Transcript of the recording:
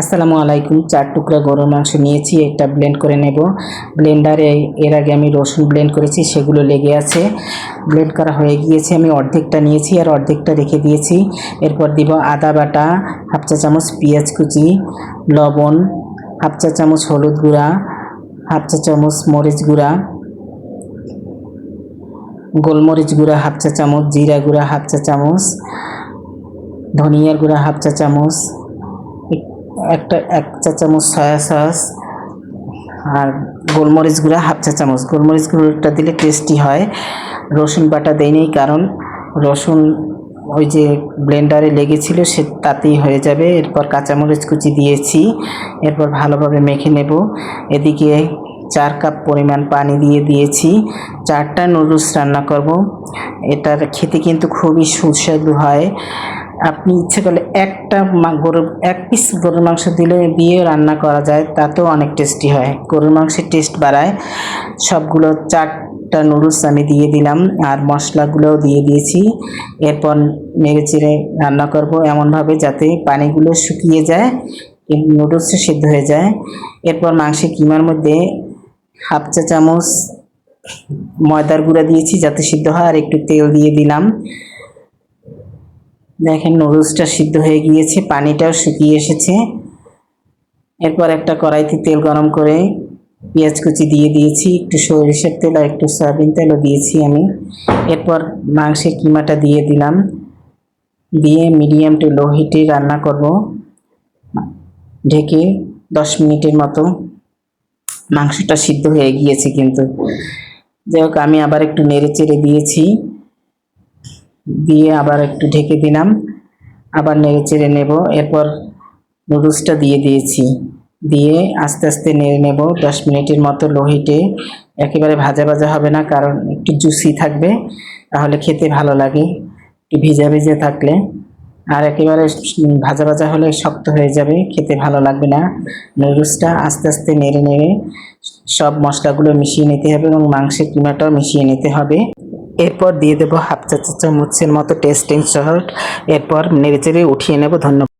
আসসালামু আলাইকুম। চার টুকরা গরুর মাংস নিয়েছি, একটা ব্লেন্ড করে নেব। ব্লেন্ডারে এর আগে আমি রসুন ব্লেন্ড করেছি, সেগুলো লেগে আছে। ব্লেন্ড করা হয়ে গিয়েছে, আমি অর্ধেকটা নিয়েছি আর অর্ধেকটা রেখে দিয়েছি। এরপর দিব আদা বাটা, হাফ চা চামচ পেঁয়াজ কুচি, লবণ, হাফ চা চামচ হলুদ গুঁড়া, হাফ চা চামচ মরিচ গুঁড়া, গোলমরিচ গুঁড়া, হাফ চা চামচ, জিরা গুঁড়া, হাফ চা চামচ, ধনিয়ার গুঁড়া, হাফ চা চামচ একটা এক চা চামচ সয়া সস আর গোলমরিচ গুঁড়া হাফ চা চামচ। গোলমরিচ গুঁড়োটা দিলে টেস্টি হয়। রসুন বাটা দেয়নি কারণ রসুন ওই যে ব্লেন্ডারে লেগেছিল সে তাতেই হয়ে যাবে। এরপর কাঁচামরিচ কুচি দিয়েছি। এরপর ভালোভাবে মেখে নেব। এদিকে চার কাপ পরিমাণ পানি দিয়ে দিয়েছি। চারটা নুডলস রান্না করব। এটার খেতে কিন্তু খুবই সুস্বাদু হয়। আপনি ইচ্ছে করলে একটা গরুর এক পিস গরুর মাংস দিলে দিয়ে রান্না করা যায়, তাতেও অনেক টেস্টি হয়। গরুর মাংসের টেস্ট বাড়ায়। সবগুলো চারটা নুডলস আমি দিয়ে দিলাম আর মশলাগুলোও দিয়ে দিয়েছি। এরপর নেড়ে চেড়ে রান্না করব এমনভাবে যাতে পানিগুলো শুকিয়ে যায় নুডলসও সিদ্ধ হয়ে যায়। এরপর মাংসের কিমার মধ্যে হাফ চা চামচ ময়দার গুঁড়া দিয়েছি যাতে সিদ্ধ হয় আর একটু তেল দিয়ে দিলাম। দেখেন নুডলসটা সিদ্ধ হয়ে গিয়েছে, পানিটাও শুকিয়ে এসেছে। এরপর একটা কড়াইতে তেল গরম করে পেঁয়াজ কুচি দিয়ে দিয়েছি, একটু সরিষার তেল আর একটু সয়াবিন তেলও দিয়েছি আমি। এরপর মাংসের কিমাটা দিয়ে দিলাম। দিয়ে মিডিয়াম টু লো হিটে রান্না করব। ঢেকে দশ মিনিটের মতো মাংসটা সিদ্ধ হয়ে গিয়েছে কিন্তু। যাই হোক, আমি আবার একটু নেড়ে চেড়ে দিয়েছি। দিয়ে আবার একটু ঢেকে দিলাম। আবার নেড়ে চেড়ে নেব। এরপর নুডলসটা দিয়ে দিয়েছি। দিয়ে আস্তে আস্তে নেড়ে নেব। দশ মিনিটের মতো লো হিটে। একেবারে ভাজা ভাজা হবে না, কারণ একটু জুসি থাকবে। তাহলে খেতে ভালো লাগে। একটু ভিজা ভিজে থাকলে। আর একেবারে ভাজা ভাজা হলে শক্ত হয়ে যাবে। খেতে ভালো লাগবে না। নুডলসটা আস্তে আস্তে নেড়ে নেড়ে সব মশলাগুলো মিশিয়ে নিতে হবে এবং মাংসের কিমাটাও মিশিয়ে নিতে হবে। এরপর দিয়ে দেবো হাফ চা চা চামচের মতো টেস্টিং সহ এরপর নেড়ে চেড়ে উঠিয়ে নেব, ধন্যবাদ।